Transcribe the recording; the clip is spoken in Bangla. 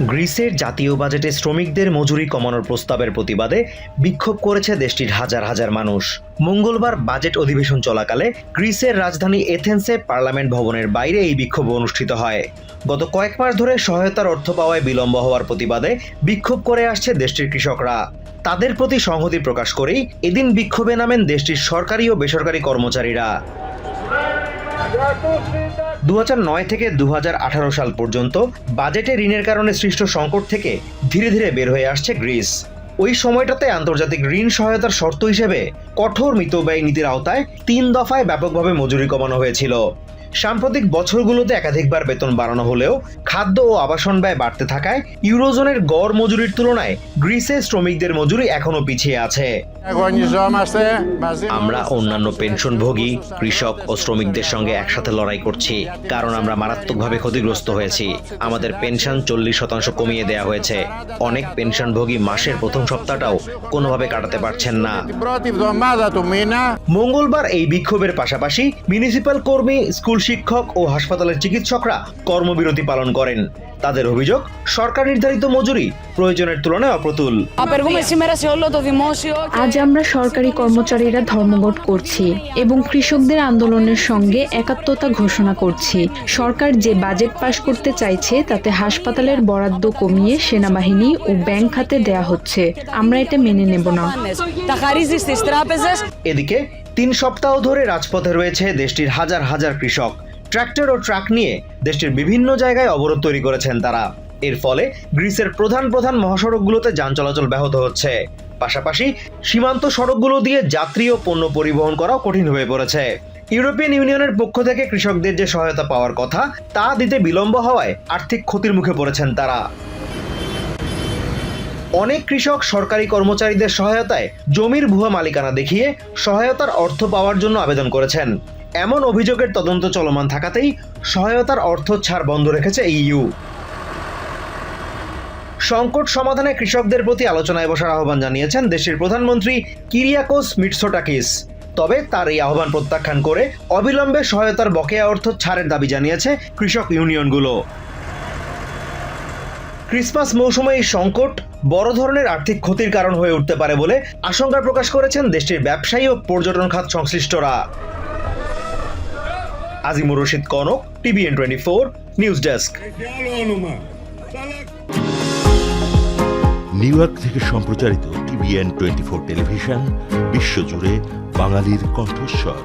গ্রিসের জাতীয় বাজেটে শ্রমিকদের মজুরি কমানোর প্রস্তাবের প্রতিবাদে বিক্ষোভ করেছে দেশটির হাজার হাজার মানুষ। মঙ্গলবার বাজেট অধিবেশন চলাকালে গ্রিসের রাজধানী এথেন্সে পার্লামেন্ট ভবনের বাইরে এই বিক্ষোভ অনুষ্ঠিত হয়। গত কয়েক মাস ধরে সহায়তার অর্থ পাওয়ায় বিলম্ব হওয়ার প্রতিবাদে বিক্ষোভ করে আসছে দেশটির কৃষকরা। তাদের প্রতি সংহতি প্রকাশ করেই এদিন বিক্ষোভে নামেন দেশটির সরকারি ও বেসরকারি কর্মচারীরা। দু থেকে দু হাজার আঠারো সাল পর্যন্ত বাজেটে ঋণের কারণে সৃষ্ট সংকট থেকে ধীরে ধীরে বের হয়ে আসছে গ্রিস। ওই সময়টাতে আন্তর্জাতিক ঋণ সহায়তার শর্ত হিসেবে কঠোর মিতব্যয় নীতির আওতায় তিন দফায় ব্যাপকভাবে মজুরি কমানো হয়েছিল। সাম্প্রতিক বছরগুলোতে একাধিকবার বেতন বাড়ানো হলেও খাদ্য ও আবাসন ব্যয় বাড়তে থাকায় ইউরোজোনের গড় মজুরির তুলনায় গ্রিসে শ্রমিকদের মজুরি এখনও পিছিয়ে আছে। আমরা অন্যান্য পেনশনভোগী, কৃষক ও শ্রমিকদের সঙ্গে একসাথে লড়াই করছি, কারণ আমরা মারাত্মকভাবে ক্ষতিগ্রস্ত হয়েছি। আমাদের পেনশন চল্লিশ শতাংশ কমিয়ে দেয়া হয়েছে। অনেক পেনশনভোগী মাসের প্রথম সপ্তাহটাও কোনোভাবে কাটাতে পারছেন না। মঙ্গলবার এই বিক্ষোভের পাশাপাশি মিউনিসিপাল কর্মী, স্কুল শিক্ষক ও হাসপাতালের চিকিৎসকরা কর্মবিরতি পালন করেন। তাদের অভিযোগ সরকার নির্ধারিত মজুরি প্রয়োজনের তুলনায় অপ্রতুল। আজ আমরা সরকারি কর্মচারীরা ধর্মঘট করছি এবং কৃষকদের আন্দোলনের সঙ্গে একাত্মতা ঘোষণা করছি। সরকার যে বাজেট পাশ করতে চাইছে তাতে হাসপাতালের বরাদ্দ কমিয়ে সেনাবাহিনী ও ব্যাংক খাতে দেয়া হচ্ছে। আমরা এটা মেনে নেব না। এদিকে তিন সপ্তাহ ধরে রাজপথে রয়েছে দেশটির হাজার হাজার কৃষক। ট্রাক্টর ও ট্রাক নিয়ে দেশটির বিভিন্ন জায়গায় অবরোধ তৈরি করেছেন তারা। এর ফলে গ্রিসের প্রধান প্রধান মহাসড়কগুলোতে যান চলাচল ব্যাহত হচ্ছে। পাশাপাশি সীমান্ত সড়কগুলো দিয়ে যাত্রী ও পণ্য পরিবহন করাও কঠিন হয়ে পড়েছে। ইউরোপিয়ান ইউনিয়নের পক্ষ থেকে কৃষকদের যে সহায়তা পাওয়ার কথা, তা দিতে বিলম্ব হওয়ায় আর্থিক ক্ষতির মুখে পড়েছেন তারা। অনেক কৃষক সরকারি কর্মচারীদের সহায়তায় জমির ভুয়া মালিকানা দেখিয়ে সহায়তার অর্থ পাওয়ার জন্য আবেদন করেছেন। এমন অভিযোগের তদন্ত চলমান থাকাতেই সহায়তার অর্থ ছাড় বন্ধ রেখেছে ইইউ। সংকট সমাধানে কৃষকদের প্রতি আলোচনায় বসার আহ্বান জানিয়েছেন দেশের প্রধানমন্ত্রী কিরিয়াকোস মিটসোটাকিস। তবে তার এই আহ্বান প্রত্যাখ্যান করে অবিলম্বে সহায়তার বকেয়া অর্থ ছাড়ের দাবি জানিয়েছে কৃষক ইউনিয়নগুলো। ক্রিসমাস মৌসুমে এই সংকট, বড় ধরনের আর্থিক ক্ষতির কারণ হয়ে উঠতে পারে বলে আশঙ্কা প্রকাশ করেছেন দেশটির ব্যবসায়ী ও পর্যটন খাত সংশ্লিষ্টরা। Azimur Rashid Kanak, TVN twenty four, news desk. New York থেকে সম্প্রচারিত টিভিএন টোয়েন্টি ফোর টেলিভিশন, বিশ্বজুড়ে বাঙালির কণ্ঠস্বর।